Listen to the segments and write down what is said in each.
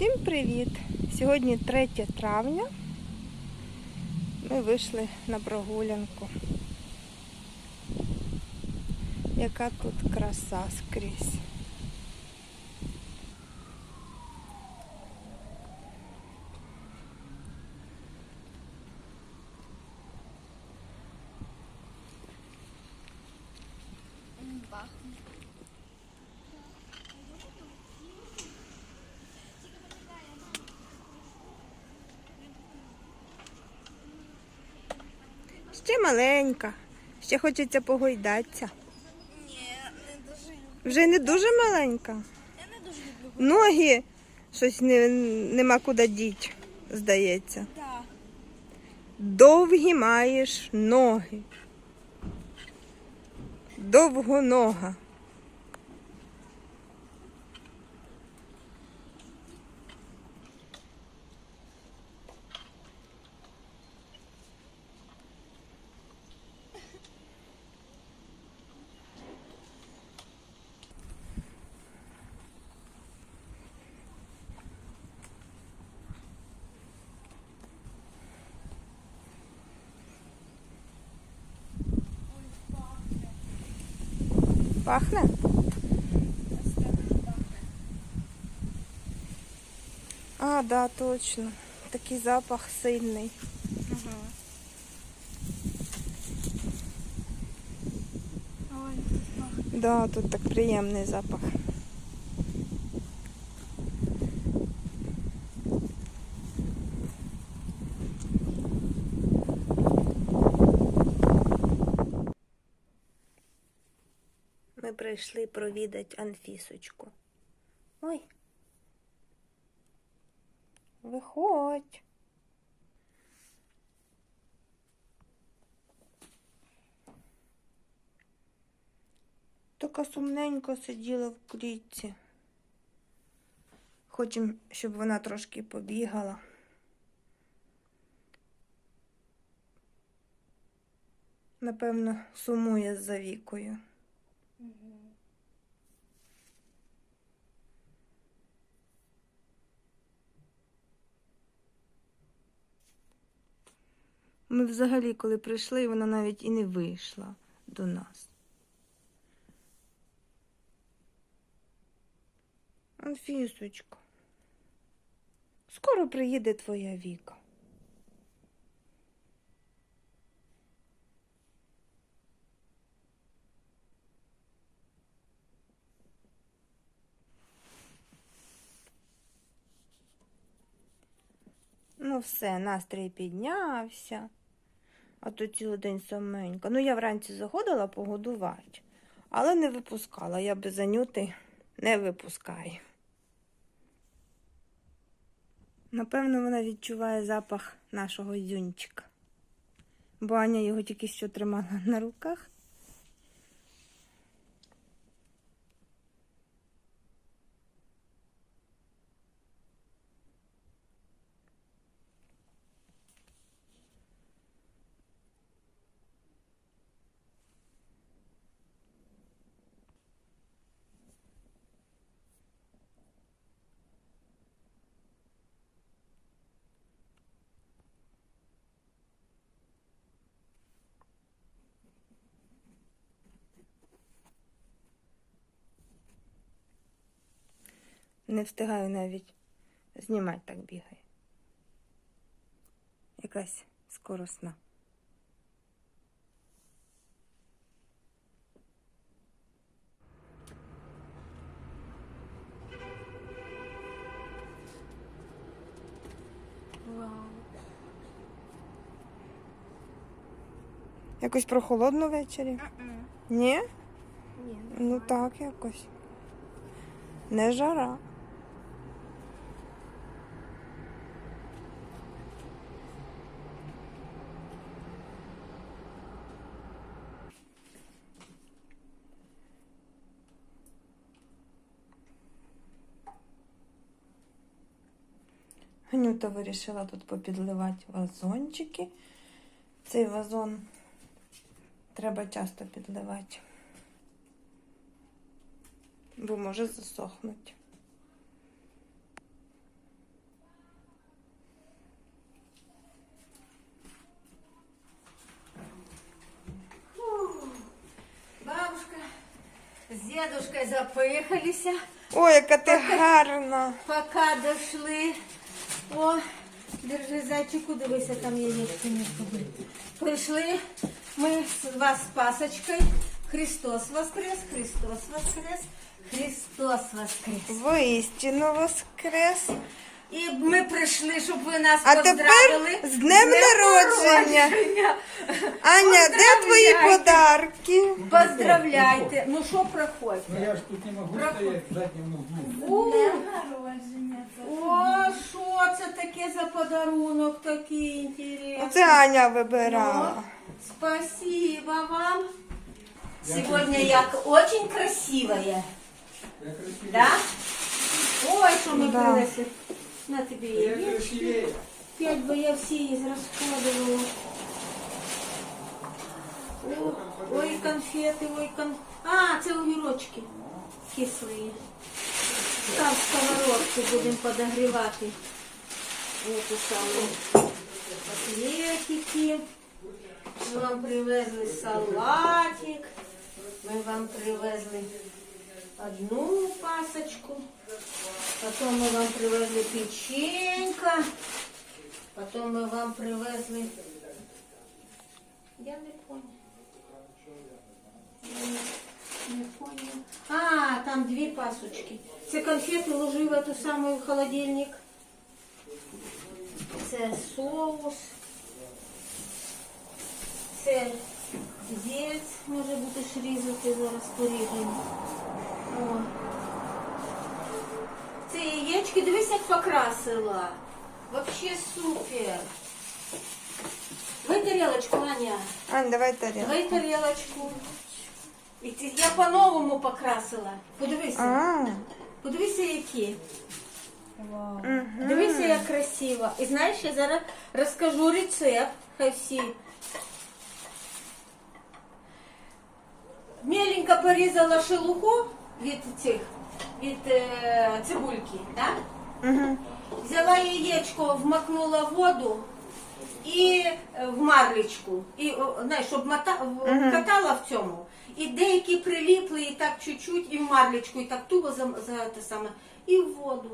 Всім привіт! Сьогодні 3 травня. Ми вийшли на прогулянку. Яка тут краса скрізь. Ще маленька. Ще хочеться погойдатися. Ні, не дуже. Вже не дуже маленька. Я не дуже люблю. Ноги щось не, нема куди діть, здається. Так. Довгі маєш ноги. Довгонога. Пахне? А, да, точно. Такий запах сильний. Ага. Ой, тут пахне. Да, тут так приємний запах. Ми прийшли провідати Анфісочку. Ой. Виходь. Така сумненько сиділа в клітці. Хочемо, щоб вона трошки побігала. Напевно, сумує за вікою. Ми взагалі, коли прийшли, вона навіть і не вийшла до нас. Анфісочка. Скоро приїде твоя Віка. Ну, все, настрій піднявся. А то цілий день саменька. Ну, я вранці заходила погодувати, але не випускала. Я без Анюти не випускаю. Напевно, вона відчуває запах нашого зюнчика. Бо Аня його тільки що тримала на руках. Не встигаю навіть знімати так бігає. Якась скоросна. Якось прохолодно ввечері? Ні? Ні. Ну так якось. Не жара. Анюта вирішила тут попідливати вазончики. Цей вазон треба часто підливати, бо може засохнути. З дедушкою запихалися. Ой, яка ти пока, гарна! Поки дійшли. О, держи зайчику, дивися, там яєчко не тобі. Прийшли ми з вас з пасочкою. Христос воскрес, Христос воскрес, Христос воскрес. Воістину воскрес. І ми прийшли, щоб ви нас А тепер поздравили. з днем народження. народження. Аня, де твої Поздравляйте. подарки? Поздравляйте. Ну що проходьте? Ну я ж тут не можу стояти в задньому углу. У, Народження. О, що це таке за подарунок такий інтересний? Оце Аня вибирала. Спасибо вам. Сегодня я к- очень красивая. Я красивее. Да? Ой, що ми Да. принесли. На тобі Я є. красивее. П'ять би я всі ізрасходувала. О, ой, конфети, ой, кон... А, це огірочки кислі. Там в сковородці будемо подогрівати. Ось саме котлетики. Ми вам привезли салатик. Ми вам привезли одну пасочку. Потом мы вам привезли печенька. Потом мы вам привезли... Я не понял. Я не, не понял. А, там дві пасочки. Це конфети ложи в эту самую в холодильник. Це соус. Це зельць, може бути різати, зараз поріжемо. О. Це яєчки, дивись, як покрасила. Вообще супер. Давай тарелочку, Аня. Ань, давай тарілку. Давай тарелочку. І ці- Я по-новому покрасила. Подивися. А, Подивися, які. мгм. Дивися, як красиво. І знаєш, я зараз розкажу рецепт. Хай всі. Меленько порізала шелуху від цих, від е, цибульки, так? Мгм. Взяла яєчко, вмакнула воду і е, в марлечку. І, о, знаєш, щоб мота, в- Мгм. катала в цьому. І деякі приліпли, і так чуть-чуть, і в марлечку, і так туго за, за те саме, і в воду.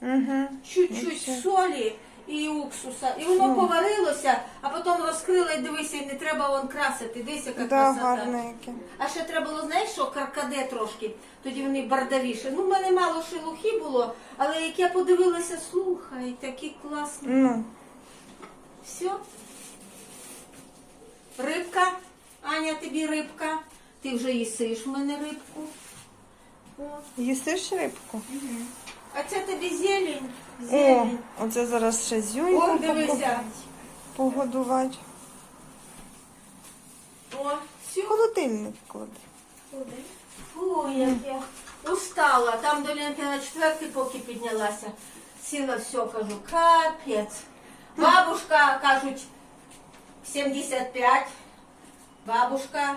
Мгм. Чуть-чуть солі і уксуса. І воно поварилося, а потім розкрила і дивися, і не треба вон красити. Дивися, яка Да, красота. А ще треба було, знаєш, що каркаде трошки, тоді вони бардавіші. Ну, в мене мало шелухи було, але як я подивилася, слухай, такі класні. Ну, Все. Рибка. Аня, тобі рибка. Ти вже їсиш в мене рибку. Їсиш рибку? А це тобі зелень. О, Зелень. оце зараз ще О, зюньку дивися. погодувати. О, все. В Холодильник клади. Фу, як я устала. Там до ленти на четвертий поки піднялася. Сіла все, кажу, капець. Бабушка, кажуть, 75. Бабушка.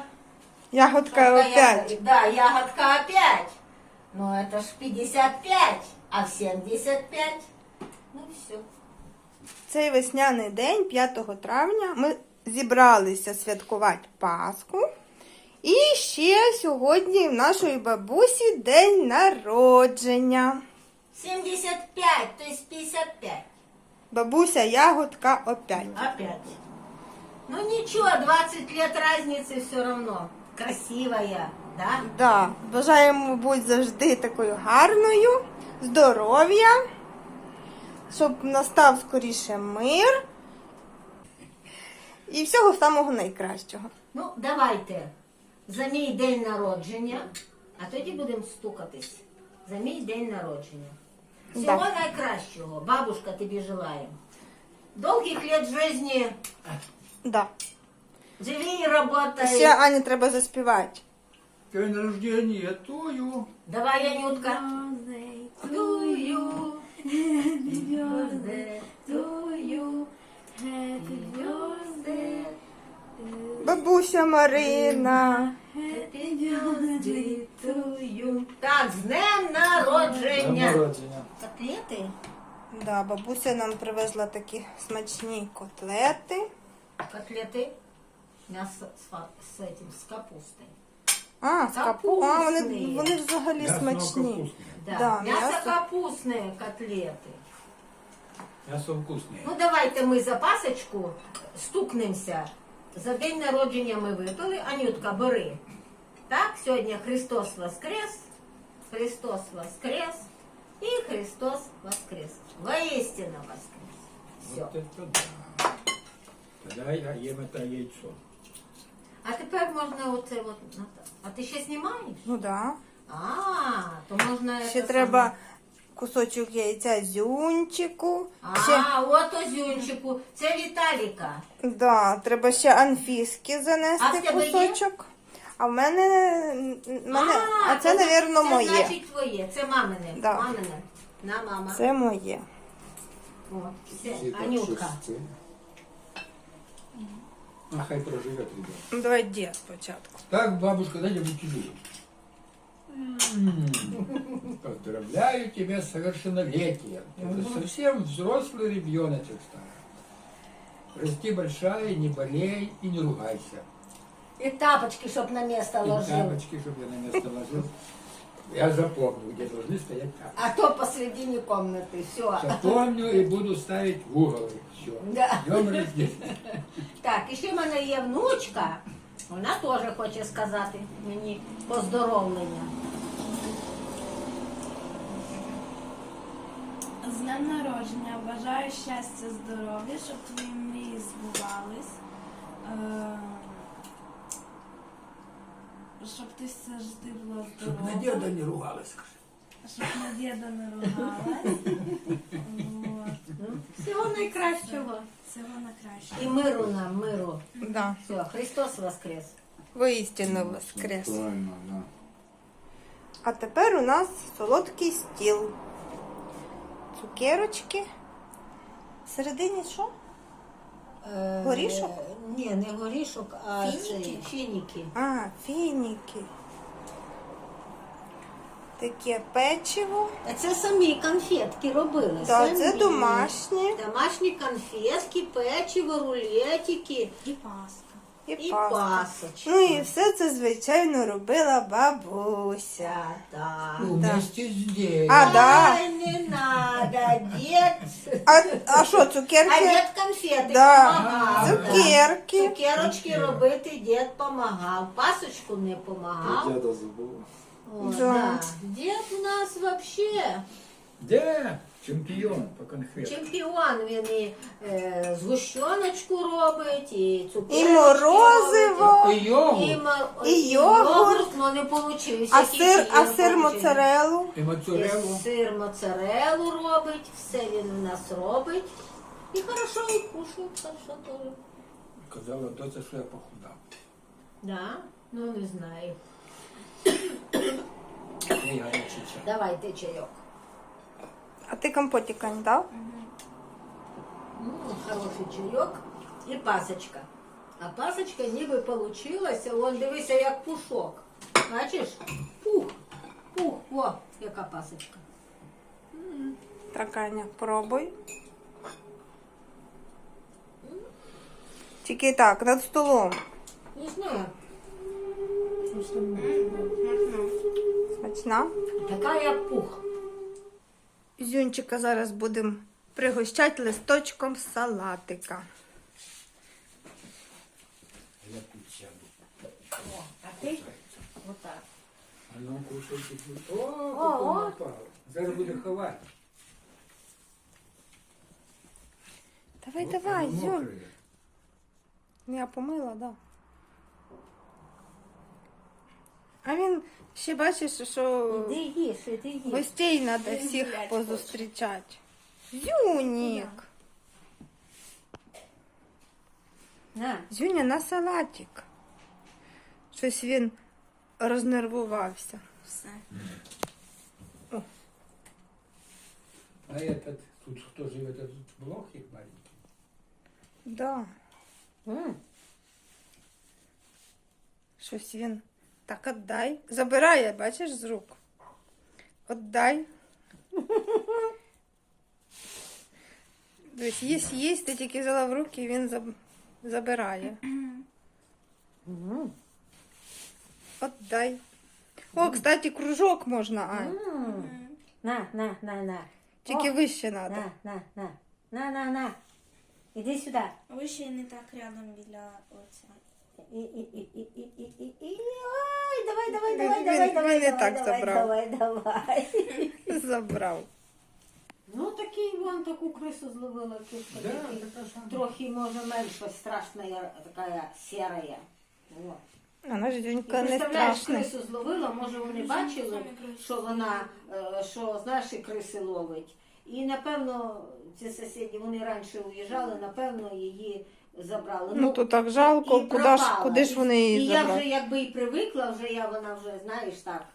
Ягодка Только опять. я- Да, ягодка опять. Ну, это ж 55, А в 75. Ну, все. Цей весняний день, 5 травня, ми зібралися святкувати Пасху. І ще сьогодні в нашої бабусі день народження. 75, то есть 55. Бабуся ягодка опять. Опять. Ну ничего, 20 лет разницы все равно. Красивая, да? Да, бажаємо бути завжди такою гарною, здоров'я, щоб настав скоріше мир і всього самого найкращого. Ну, давайте за мій день народження, а тоді будемо стукатись. За мій день народження. Всього Да. найкращого. Бабушка, тобі желаємо. Довгих лет жизни. Да. Живи і работай. Ще Ані треба заспівати. День рождения тую. Давай, To you. Happy birthday to you. Happy birthday. Бабуся Марина. Happy birthday to you. Так, з днем народження. народження. Котлети? Да, бабуся нам привезла такі смачні котлети. Котлеты. Мясо с, фа- с этим, с капустой. А, з капу... а вони, Капустний. вони взагалі Мясо смачні. вкусное. Да. Да, Мясо м'ясо. капустные котлети. Мясо вкусное. Ну давайте ми за пасочку стукнемося. За день народження ми випили. Анютка, бери. Так, сьогодні Христос Воскрес, Христос Воскрес і Христос Воскрес. Воістину Воскрес. Все. Вот это да. Тогда я ем это яйцо. А тепер можна оце от. Ната- А ти ще знімаєш? Ну да. А, то можна. Ще це треба саме. кусочок яйця зюнчику. Ще, А, от озюнчику. Це Віталіка. да, треба ще анфіски занести в тебе є? кусочок. А в мене, мене а, це, то напевно, це моє. значить твоє. Це мамине. Да. Мамине. На мама. Це моє. О, це Анютка. А хай проживет, ребят. Ну, Давай дід спочатку. Так, бабушка, дайте мне чужую. М, Поздравляю тебя с совершеннолетием. Это совсем взрослый ребеночек стал. Расти большая, не болей и не ругайся. І тапочки, щоб на місце И ложив. тапочки, чтобы я на место ложил. Я запомню, где должны стоять тапочки. А то посередині комнати. Все. Запомню и буду ставить в угол. Все. Да. Днем рождения. Так, і ще в мене є внучка. Вона теж хоче сказати мені поздоровлення. З днем народження бажаю щастя, здоров'я, щоб твої мрії збувались. Е, Щоб ти завжди була здорова. не ругалась. Щоб на діда не ругалась. Вот. Всього найкращого. Всього на краще. І миру нам, миру. Да. Все, Христос Воскрес. Воістину воскрес. Правильно, да. А тепер у нас солодкий стіл. Цукерочки. Всередині що? Горішок? Ні, не горішок, а Фініки? цей, фініки. А, фініки. Таке печиво. А Це самі конфетки робили. Так, самі. це домашні. Домашні конфетки, печиво, рулетики І паска. І, і пасочки. Ну і все це, звичайно, робила бабуся. Да. Ну, Да. вместе. А, да. Ай, не надо, дед. А, а що, А цукерки? дед конфети Да. помагав. Цукерки. Цукерочки робити дід помагав. Пасочку не помагав. Дяда забув. О, Да. да. Дід у нас вообще Да, чемпион по конфетам. чемпіон. Він і е, згущеночку робить, і цукерочки І морозиво. И йогурт. І, ма- І йогурт. ну не получився. А сир, а сир моцарелу. І моцареллу. Сир моцарелу робить, все він у нас робить. І хорошо і кушає, хорошо теж. Казала доця, що я похудав. Да? Ну не знаю. І гарячий чай. Давайте чайок. А ти компотика не дав? Ну, хороший чайок і пасочка. А пасочка ніби получилася, вон дивися, як пушок. Бачиш? Пух, пух, о, яка пасочка. Так, Аня, пробуй. Тільки так, над столом. Не знаю. Смачна. Така як пух. Зюнчика зараз будемо пригощати листочком салатика. Я тут сяду. А ти? Отак. А ну кушайте. О, О, напал. Зараз буде ховати. Давай, давай, воно Зюнь. мокре. Я помила, да. А він ще бачиш, що Іди їж, іди їж. гостей треба всіх гулять позустрічати. Зюнік. На. Зюня на салатик. Щось він рознервувався. Все. А этот, тут хто живе, тут блок їх маленький. Да. М. Щось він. Так, отдай. Забирає, бачиш, з рук. Отдай. Дивись, їсть, їсть, ти тільки взяла в руки, і він заб- забирає. Отдай. О, кстати, кружок можна, Ань. На, на, на, на. Тільки О, вище треба. На, на, на. На, на, на. Іди сюди. Ви ще не так рядом біля оця. І, і, і, і, і, і, і, і. Ой, давай, давай, давай, він- давай, він давай, давай, так давай, забрав. давай, давай. Забрав. Ну, такий вон таку крису зловила кишка. Да, такий. така сама. Трохи, може, менше страшна, така серая. Вот. Вона ж І донька не представляєш, страшна. крису зловила, може вони бачили, що вона, е, що знаєш, і криси ловить. І напевно ці сусіди, вони раніше уїжджали, напевно, її забрали. Ну то так жалко, і куди ж, пропала. куди ж вони І її я вже якби і привикла, вже я вона вже, знаєш, так.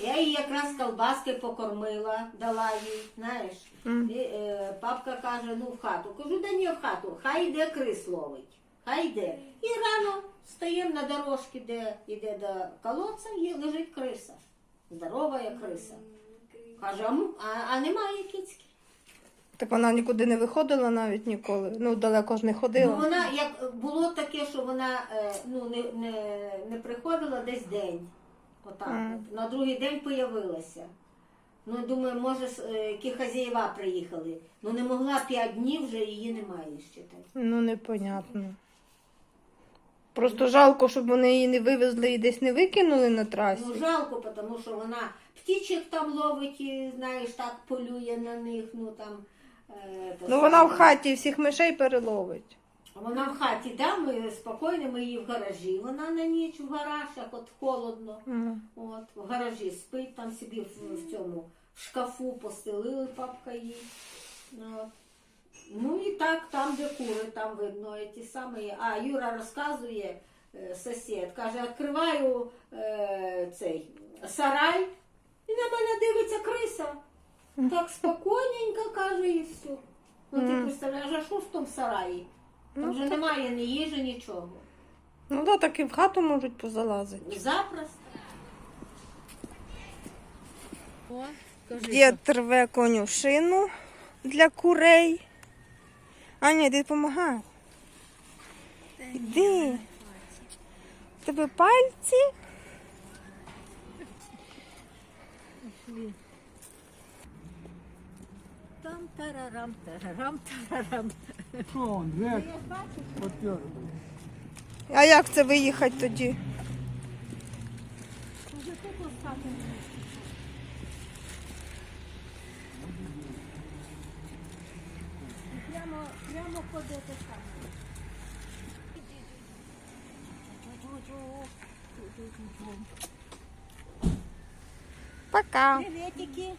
Я їй якраз колбаски покормила, дала їй, знаєш. І, е, папка каже, ну в хату. Кажу, да ні в хату, хай йде крис ловить. Хай йде. І рано стаємо на дорожці, де йде до колодця, і лежить криса. Здорова як криса. Каже, а, м- а, а немає кицьки. Так вона нікуди не виходила навіть ніколи. Ну, далеко ж не ходила. Ну, вона як було таке, що вона е, ну, не, не, не приходила десь день. Отак. От. На другий день появилася. Ну, думаю, може, с- е, які хазяєва приїхали. Ну не могла п'ять днів, вже її немає ще так. Ну, непонятно. Просто жалко, щоб вони її не вивезли і десь не викинули на трасі. Ну жалко, тому що вона птічок там ловить, і, знаєш, так полює на них, ну там. Е, Ну вона в хаті всіх мишей переловить. Вона в хаті, да, ми спокійно, ми її в гаражі. Вона на ніч в гаражах, от холодно. Ну. От, в гаражі спить, там собі в, в цьому в шкафу постелили папка їй. От. Ну і так, там, де кури, там видно ті самі. А Юра розказує, е, сусід, каже, відкриваю е, цей сарай, і на мене дивиться криса. Так спокійненько каже і все. Ну ти представляєш, а що в тому сараї? Там Ну, вже немає ні їжі, нічого. Ну да, так і в хату можуть позалазити. Запросто. Дід рве конюшину для курей. Аня, йди допомагай. Іди. Тебе пальці? Тарарам, тарарам, тарарам. Що он, век, попер. А як це виїхати тоді? Прямо, прямо ходити саме. Пока. Приветики.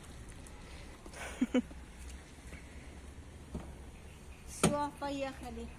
Все, поехали.